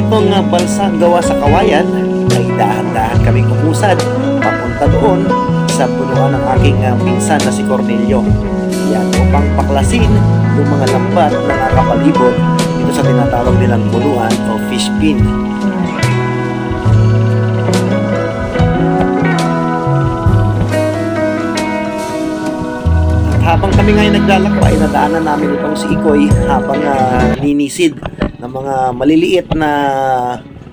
nitong uh, balsa gawa sa kawayan, ay dahan-dahan kaming umusad papunta doon sa punuan ng aking uh, pinsan na si Cornelio. Yan, upang paklasin yung mga lambat na nakapalibot dito sa tinatawag nilang punuan o fish pin. At habang kami ngayon naglalakbay, nadaanan namin itong si Ikoy habang uh, ninisid mga maliliit na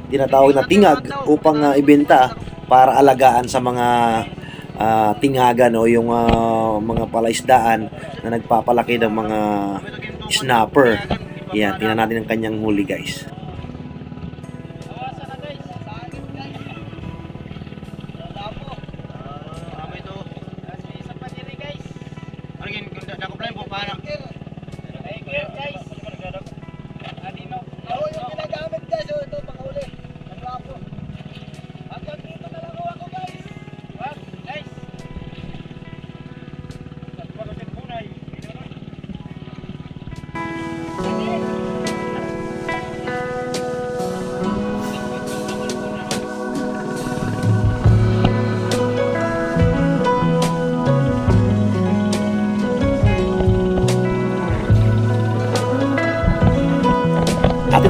tinatawag na tingag upang ah, ibenta para alagaan sa mga ah, tingagan o yung ah, mga palaisdaan na nagpapalaki ng mga snapper. Yan, tingnan natin ang kanyang huli guys. Ano gin? Dako plan po para. At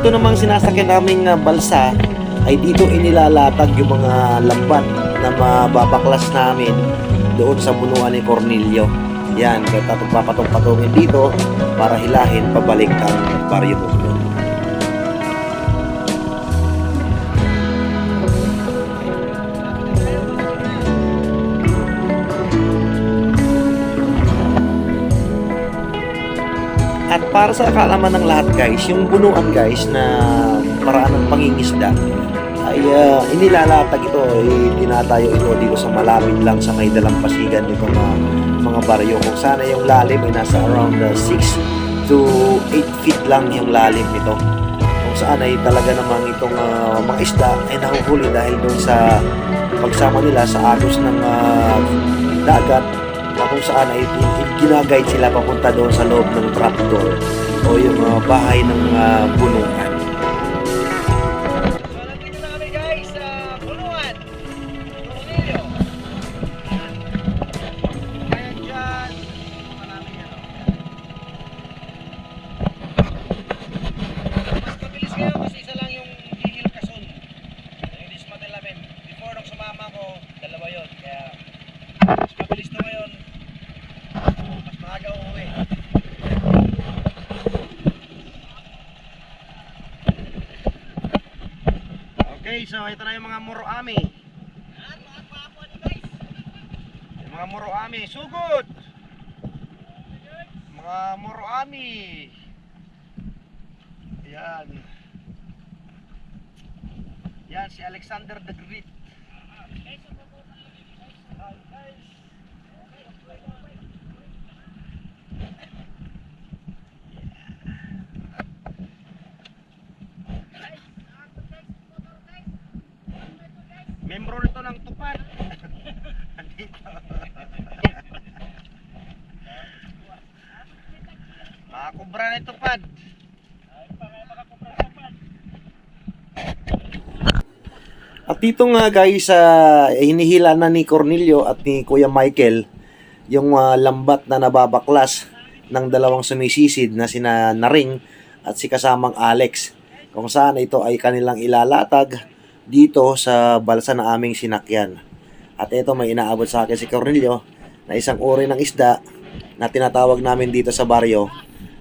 ito namang sinasakyan naming uh, balsa ay dito inilalatag yung mga lambat na mababaklas namin doon sa bunuan ni Cornelio. Yan, kaya tatong papatong-patungin dito para hilahin pabalik ang baryo mo. Para sa kaalaman ng lahat guys, yung bunuan guys na paraan ng pangingisda ay uh, inilalatag ito, eh, dinatayo ito dito sa malalim lang sa may dalampasigan nitong mga, mga baryo. Kung sana yung lalim ay nasa around 6 to 8 feet lang yung lalim nito. Kung saan ay talaga namang itong ah, mga isda ay nahuhuli dahil doon sa pagsama nila sa agos ng ah, dagat kung saan ay in- in- ginaguide sila papunta doon sa loob ng trapdoor o yung ah, bahay ng ah, bulungan. The Great. Membro nito ng tupad. Andito. Makakubra na tupad. At dito nga guys, uh, hinihila na ni Cornelio at ni Kuya Michael yung ah, lambat na nababaklas ng dalawang sumisisid na sina Naring at si kasamang Alex. Kung saan ito ay kanilang ilalatag dito sa balsa na aming sinakyan. At ito may inaabot sa akin si Cornelio na isang uri ng isda na tinatawag namin dito sa baryo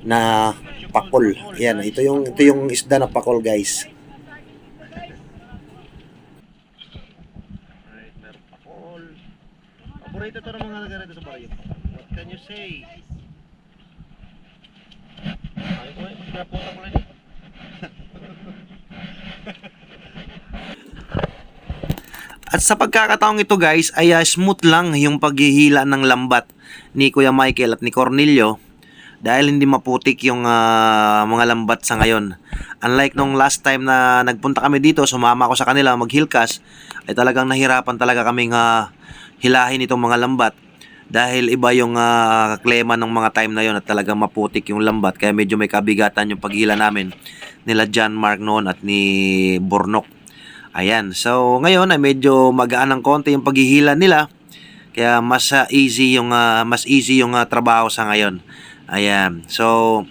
na pakol. Yan, ito yung ito yung isda na pakol, guys. Right, meron pa call. Paborito to ng mga taga rito sa baryo. What can you say? Ay, ko pinapunta ko lang dito. At sa pagkakataong ito guys, ay ah, smooth lang yung paghihila ng lambat ni Kuya Michael at ni Cornelio dahil hindi maputik yung ah, mga lambat sa ngayon. Unlike nung last time na nagpunta kami dito, sumama ako sa kanila maghilkas, ay talagang nahirapan talaga kaming ah, hilahin itong mga lambat dahil iba yung ah, klema ng mga time na yon at talagang maputik yung lambat kaya medyo may kabigatan yung paghila namin nila John Mark noon at ni Bornok. Ayan, so ngayon ay medyo magaan ng konti yung paghihila nila kaya mas ah, easy yung ah, mas easy yung ah, trabaho sa ngayon. Ayan. So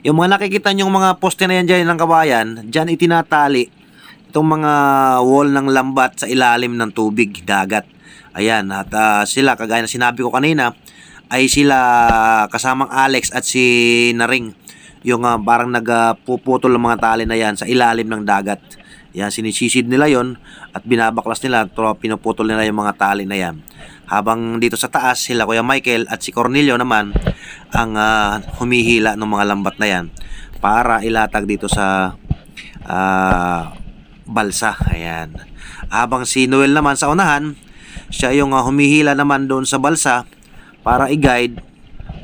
yung mga nakikita nyo mga poste na yan dyan ng kabayan, dyan itinatali itong mga wall ng lambat sa ilalim ng tubig, dagat. Ayan, at ah, sila, kagaya na sinabi ko kanina, ay sila kasamang Alex at si Naring. Yung ah, parang nagpuputol ng mga tali na yan sa ilalim ng dagat. Yan, sinisisid nila yon at binabaklas nila, tro, pinuputol nila yung mga tali na yan. Habang dito sa taas, sila Kuya Michael at si Cornelio naman ang ah, humihila ng mga lambat na yan para ilatag dito sa ah, balsa. Ayan. Habang si Noel naman sa unahan, siya yung ah, humihila naman doon sa balsa para i-guide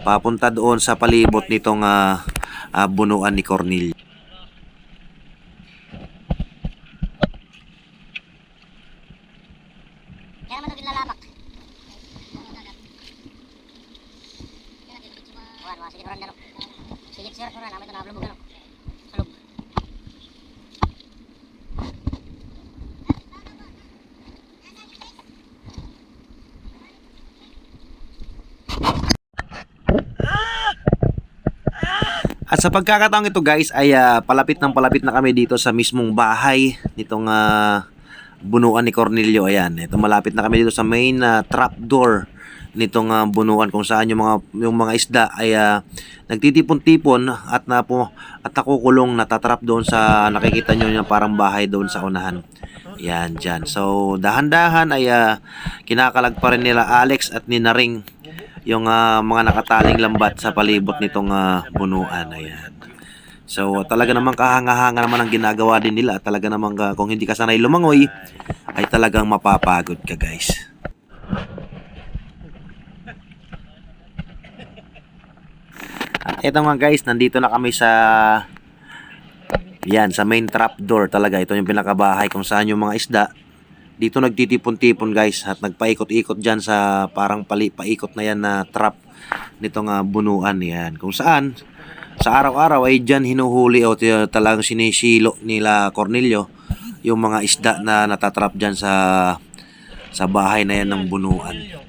papunta doon sa palibot nitong ah, ah, bunuan ni Cornelio. Kaya naman ito lalabak. Kuhan, mga silip ron dano. Silip sir, kuhan, namin ito nablubog ano. Sa loob. At sa pagkakataong ito guys ay ah, palapit ng palapit na kami dito sa mismong bahay nitong ah, bunuan ni Cornelio. Ayan, ito malapit na kami dito sa main ah, trapdoor nitong ah, bunuan kung saan yung mga yung mga isda ay ah, nagtitipon-tipon at na po at nakukulong natatrap doon sa nakikita nyo yung parang bahay doon sa unahan. Yan dyan. So dahan-dahan ay ah, kinakalag pa rin nila Alex at ni Naring yung ah, mga nakataling lambat sa palibot nitong ah, bunuan. Ayan. So talaga namang kahanga-hanga naman ang ginagawa din nila. Talaga namang ah, kung hindi ka sanay lumangoy ay talagang mapapagod ka guys. At eto nga guys, nandito na kami sa yan, sa main trap door talaga. Ito yung pinakabahay kung saan yung mga isda dito nagtitipon-tipon guys at nagpaikot-ikot dyan sa parang pali, paikot na yan na trap nitong uh, bunuan yan. Kung saan sa araw-araw ay dyan hinuhuli o talagang sinisilo nila Cornelio yung mga isda na natatrap dyan sa sa bahay na yan ng bunuan.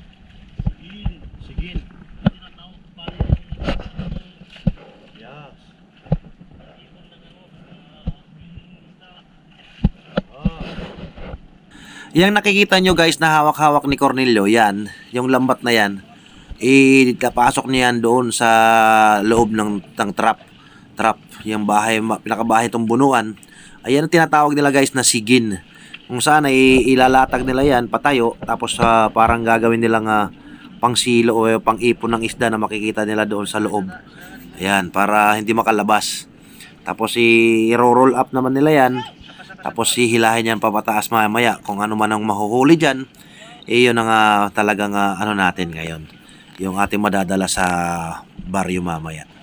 Yang nakikita nyo guys na hawak-hawak ni Cornelio, yan, yung lambat na yan, itapasok niya doon sa loob ng, ng trap. Trap, yung bahay, pinakabahay itong bunuan. Ayan ang tinatawag nila guys na sigin. Kung saan ay ilalatag nila yan, patayo, tapos ah, parang gagawin nilang uh, pangsilo o pang-ipon ng isda na makikita nila doon sa loob. Ayan, para hindi makalabas. Tapos i-roll up naman nila yan. Tapos hihilahin yan papataas mamaya. Kung ano man ang mahuhuli dyan, eh yun ang ah, talagang ah, ano natin ngayon. Yung ating madadala sa baryo mamaya.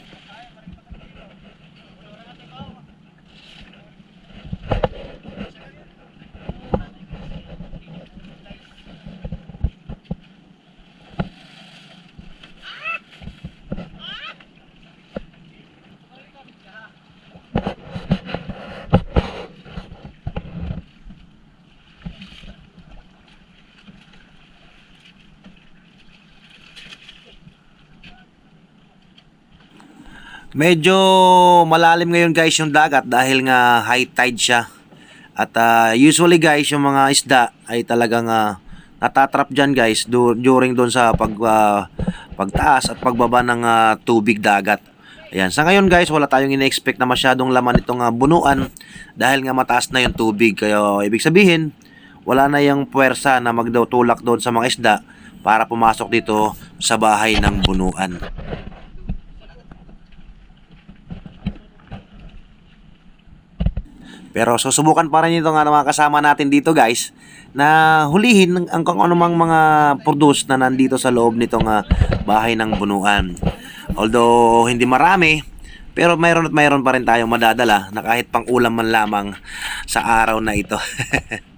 Medyo malalim ngayon guys yung dagat dahil nga high tide siya. At ah, usually guys yung mga isda ay talagang ah, natatrap dyan guys du- during doon sa pag, ah, pagtaas at pagbaba ng ah, tubig dagat. Ayan. Sa ngayon guys wala tayong ine-expect na masyadong laman itong ah, bunuan dahil nga mataas na yung tubig. Kaya ibig sabihin wala na yung puwersa na magdutulak doon sa mga isda para pumasok dito sa bahay ng bunuan. Pero susubukan pa rin ito nga ng mga kasama natin dito guys na hulihin ang- ang kung anumang mga produce na nandito sa loob nitong ah, bahay ng bunuan. Although hindi marami, pero mayroon at mayroon pa rin tayong madadala na kahit pang ulam man lamang sa araw na ito.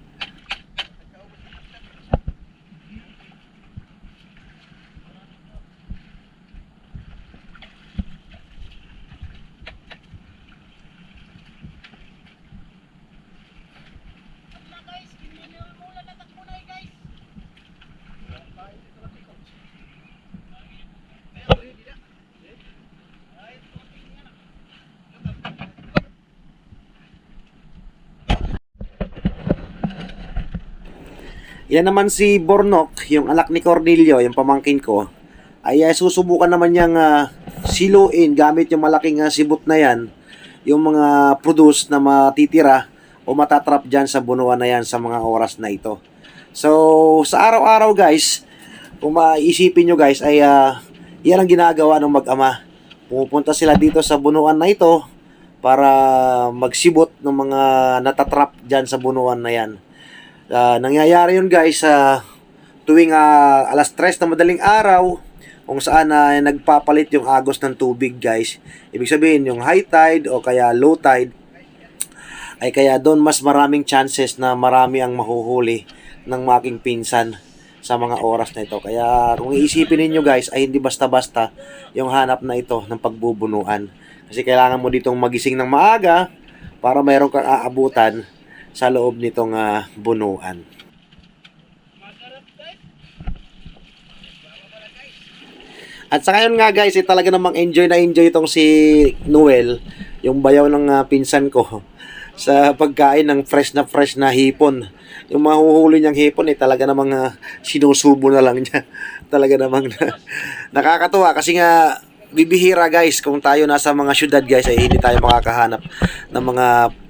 Yan naman si Bornok, yung anak ni Cornelio, yung pamangkin ko, ay uh, susubukan naman niyang uh, siluin gamit yung malaking uh, sibot na yan, yung mga produce na matitira o matatrap dyan sa bunuan na yan sa mga oras na ito. So, sa araw-araw guys, kung maisipin nyo guys, ay uh, yan ang ginagawa ng mag-ama. Pumupunta sila dito sa bunuan na ito para magsibot ng mga natatrap dyan sa bunuan na yan. Ah, nangyayari yun guys sa tuwing ah, alas 3 na madaling araw kung saan na nagpapalit yung agos ng tubig guys. Ibig sabihin yung high tide o kaya low tide ay kaya doon mas maraming chances na marami ang mahuhuli ng making pinsan sa mga oras na ito. Kaya kung iisipin ninyo guys ay hindi basta-basta yung hanap na ito ng pagbubunuan. Kasi kailangan mo ditong magising ng maaga para mayroon kang aabutan sa loob nitong ah, bunuan. At sa ngayon nga guys, eh, talaga namang enjoy na enjoy itong si Noel, yung bayaw ng ah, pinsan ko, sa pagkain ng fresh na fresh na hipon. Yung mahuhuli niyang hipon, eh, talaga namang ah, sinusubo na lang niya. talaga namang nakakatuwa kasi nga bibihira guys kung tayo nasa mga syudad guys ay hindi tayo makakahanap ng mga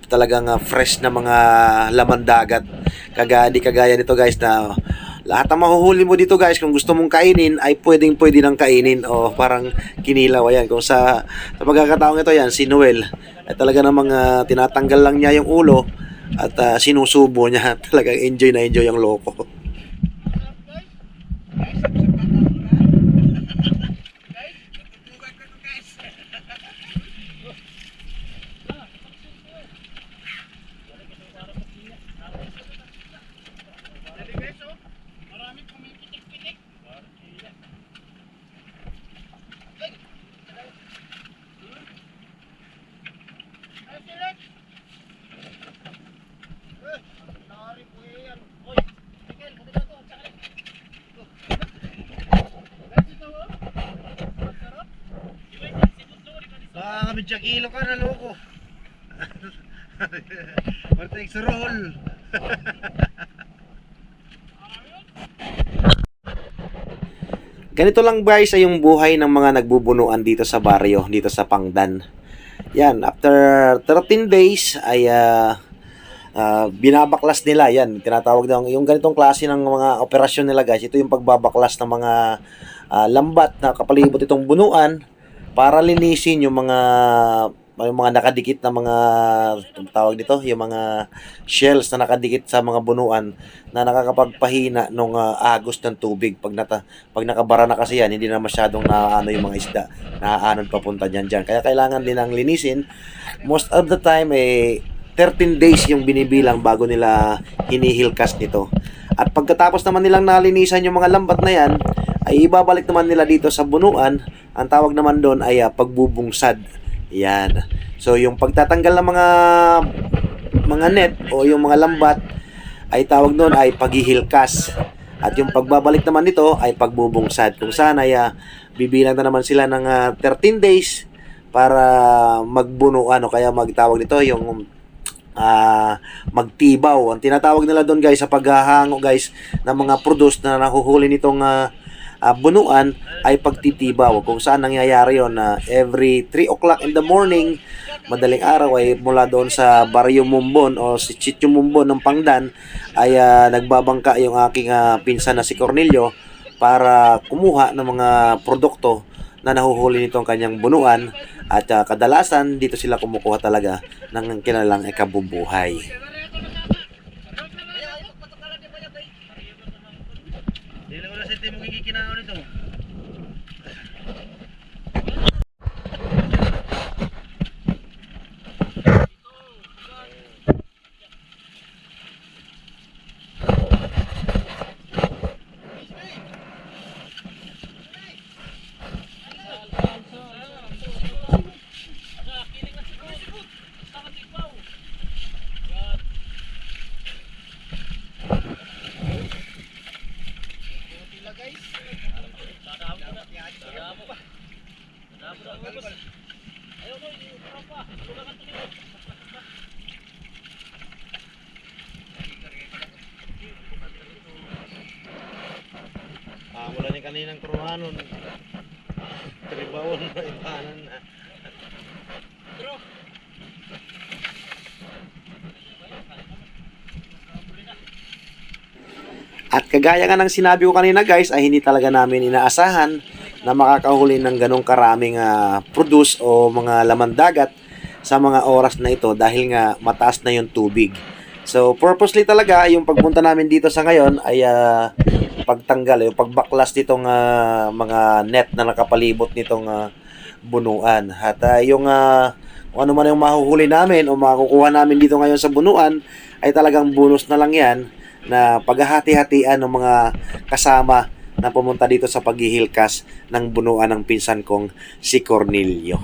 talagang ah, fresh na mga laman dagat. Kagaya di kagaya nito guys na lahat ng mahuhuli mo dito guys kung gusto mong kainin ay pwedeng pwede nang kainin. O parang kinilaw ayan. Kung sa sa pagkakataong ito yan si Noel ay talaga namang ah, tinatanggal lang niya yung ulo at ah, sinusubo niya. Talagang enjoy na enjoy ang loko Kilo ka na loko. Sa roll. Ganito lang guys ay yung buhay ng mga nagbubunuan dito sa baryo, dito sa Pangdan. Yan, after 13 days ay ah, ah, binabaklas nila. Yan, tinatawag daw yung ganitong klase ng mga operasyon nila guys. Ito yung pagbabaklas ng mga ah, lambat na kapalibot itong bunuan para linisin yung mga yung mga nakadikit na mga tawag dito, yung mga shells na nakadikit sa mga bunuan na nakakapagpahina ng agos ng tubig. Pag nata pag nakabara na kasi yan hindi na masyadong naaano yung mga isda. Naaanon papunta diyan diyan kaya kailangan din ang linisin. Most of the time eh 13 days yung binibilang bago nila hinihilkas nito at pagkatapos naman nilang nalinisan yung mga lambat na yan ay ibabalik naman nila dito sa bunuan ang tawag naman doon ay ah, pagbubungsad yan so yung pagtatanggal ng mga mga net o yung mga lambat ay tawag doon ay paghihilkas. At yung pagbabalik naman nito ay pagbubungsad. Kung saan ay ah, bibilang na naman sila ng ah, 13 days para magbuno ano kaya magtawag nito yung ah magtibaw. Ang tinatawag nila doon guys sa paghahango guys ng mga produce na nahuhuli nitong ah, ah, bunuan ay pagtitibaw kung saan nangyayari yon na every 3 o'clock in the morning madaling araw ay mula doon sa Barrio Mumbon o si Chicho Mumbon ng Pangdan ay ah, nagbabangka yung aking ah, pinsan na si Cornelio para kumuha ng mga produkto na nahuhuli nitong kanyang bunuan at ah, kadalasan dito sila kumukuha talaga ng kinalang ikabubuhay. Hindi lang wala sa mo kikikinaon nito. Ah, kaninang kruhanon. Tribawon na ibanan na. At kagaya nga ng sinabi ko kanina guys, ay hindi talaga namin inaasahan na makakahuli ng ganong karaming ah, produce o mga laman dagat sa mga oras na ito dahil nga mataas na yung tubig. So purposely talaga yung pagpunta namin dito sa ngayon ay ah, pagtanggal, yung pagbaklas nitong ah, mga net na nakapalibot nitong ah, bunuan. At ah, yung ah, kung ano man yung mahuhuli namin o makukuha namin dito ngayon sa bunuan ay talagang bonus na lang yan na paghahati-hatian ng mga kasama na pumunta dito sa paghihilkas ng bunuan ng pinsan kong si Cornelio.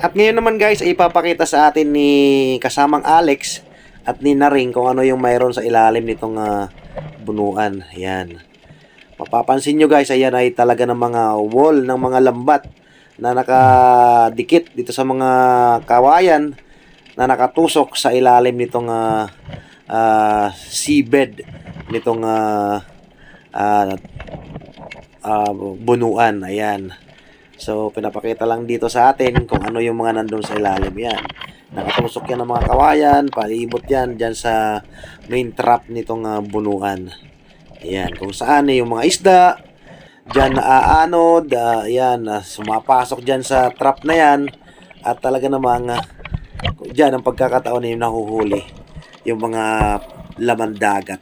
At ngayon naman guys, ipapakita sa atin ni kasamang Alex at ni Naring kung ano yung mayroon sa ilalim nitong ah, bunuan. Ayan. Mapapansin nyo guys, ayan ay talaga ng mga wall ng mga lambat na nakadikit dito sa mga kawayan na nakatusok sa ilalim nitong ah, ah, seabed nitong ah, ah, ah, bunuan. Ayan. So, pinapakita lang dito sa atin kung ano yung mga nandun sa ilalim yan. Nakatusok yan ng mga kawayan, palibot yan dyan sa main trap nitong ah, bunuan. Ayan, kung saan eh, yung mga isda, dyan na aanod, ah, ayan, ah, sumapasok dyan sa trap na yan, at talaga namang ah, dyan ang pagkakataon na yung nahuhuli, yung mga laman dagat.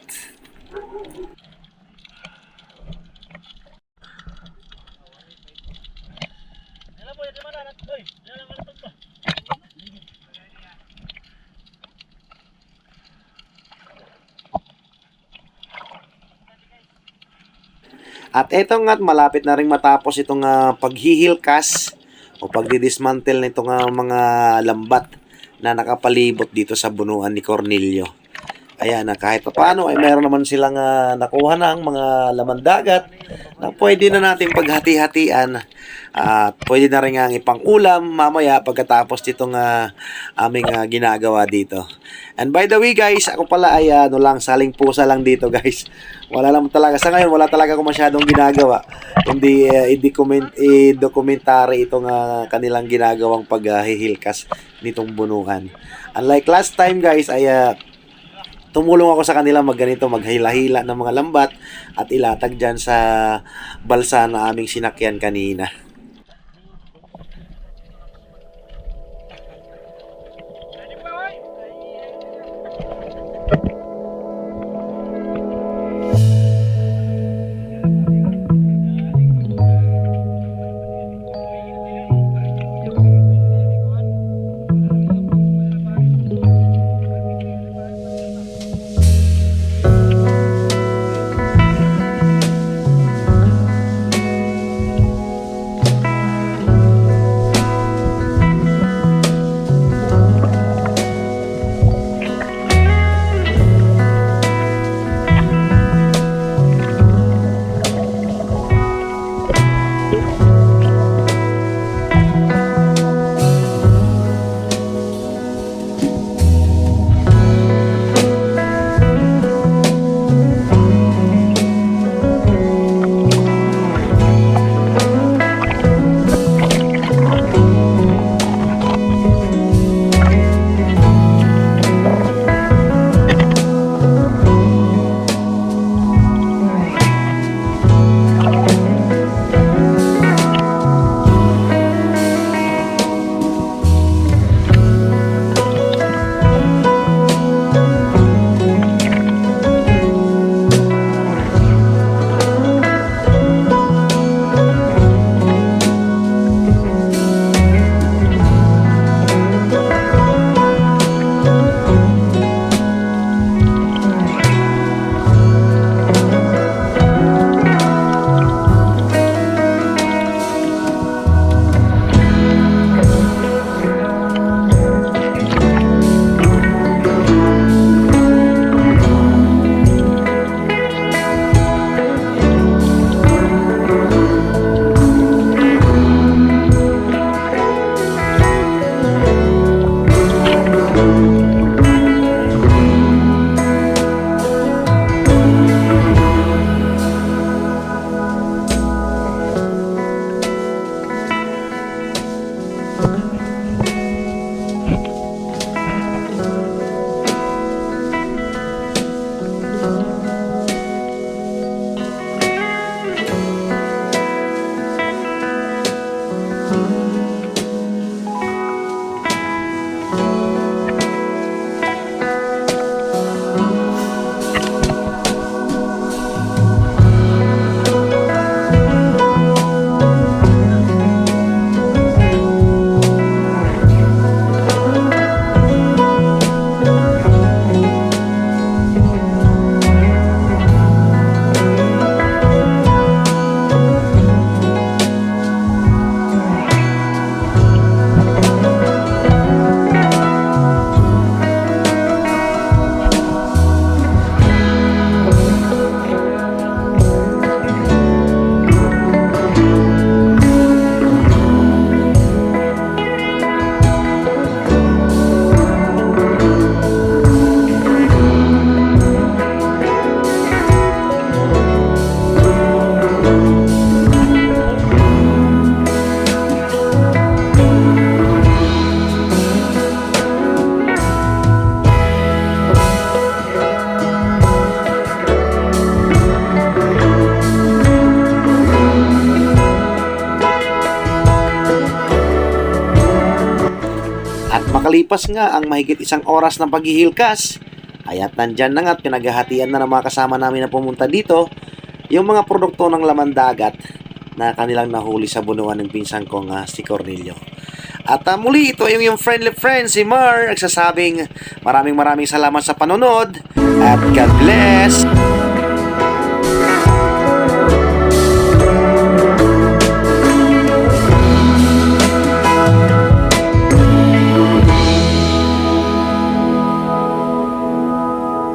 At eto nga't malapit na rin matapos itong ah, paghihilkas o pagdidismantle nitong ah, mga lambat na nakapalibot dito sa bunuan ni Cornelio. Ayan, na kahit pa paano ay meron naman silang ah, nakuha ng mga laman dagat na pwede na natin paghati-hatian at pwede na rin nga ipang ulam mamaya pagkatapos nitong ah, aming ah, ginagawa dito. And by the way guys, ako pala ay ano lang, saling pusa lang dito guys. Wala lang talaga, sa ngayon wala talaga ako masyadong ginagawa. Hindi uh, i-document, i-documentary itong ah, kanilang ginagawang paghihilkas nitong bunuhan. Unlike last time guys, ay ah, tumulong ako sa kanila magganito, maghila-hila ng mga lambat at ilatag dyan sa balsa na aming sinakyan kanina. Makalipas nga ang mahigit isang oras ng paghihilkas, ay at nandyan na nga at pinaghahatian na ng mga kasama namin na pumunta dito, yung mga produkto ng laman dagat na kanilang nahuli sa bunuan ng pinsang kong ah, si Cornelio. At ah, muli, ito yung yung friendly friend, si Mar, nagsasabing maraming maraming salamat sa panonood at God bless!